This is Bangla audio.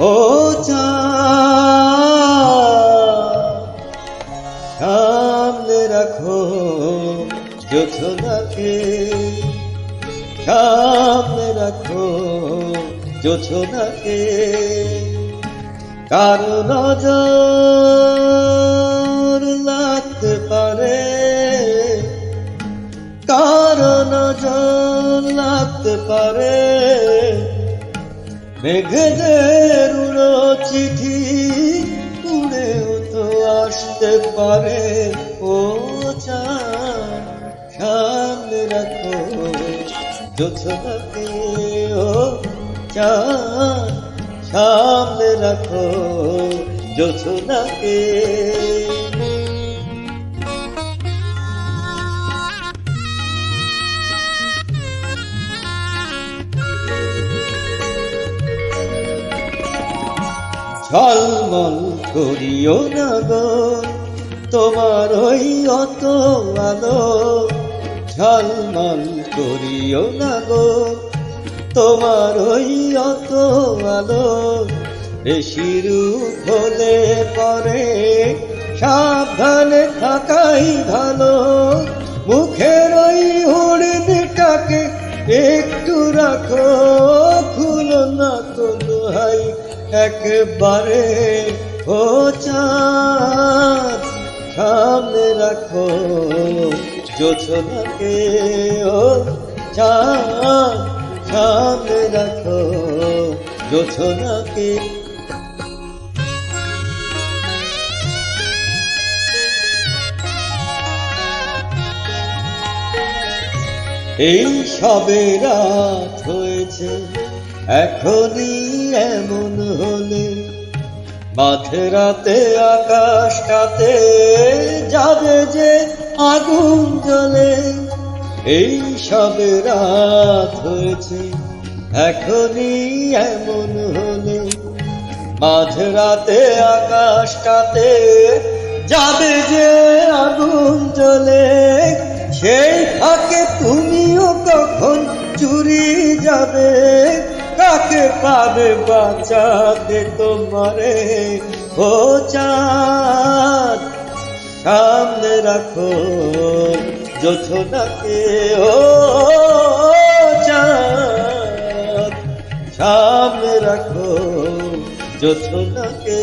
ও সামনে রাখো যোছনাকে সামনে রাখো যোছনাকে। কারও নজর লাগতে পারে। কারও নজর লাগতে পারে। মেঘেদের উড়ো চিঠি উড়েও তো আসতে পারে। ও চাঁদ সামনে রাখো যোছনাকে। চাঁদ সামনে রাখো যোছনাকে ঝলমল করিও না গো, তোমার ওই অত আলো। ঝলমল করিও না গো তোমার ওই অত আলো বেশিরু হলে পরে সাবধানে থাকাই ভালো। মুখের ওই হরিণটাকে একটু রাখো, খুলো না তো দোহাই, একবারে ও চাঁদ সামনে রাখো। যোছনাকে ও রাখো যোছনাকে এই সবে রাত হয়েছে, এখনই এমন হলে। মাঝে রাতে আকাশটাতে যাবে যে আগুন জ্বলে। এই সবে রাত হয়েছে এখনই এমন হলে মাঝ রাতে আকাশটাতে যাবে যে আগুন জ্বলে। সেই ফাঁকে তুমিও কখন চুরি যাবে? কাকে পাবে বাঁচাতে তোমারে? ও চাঁদ, সামনে রাখো যোছনাকে ও রাখো যোছনাকে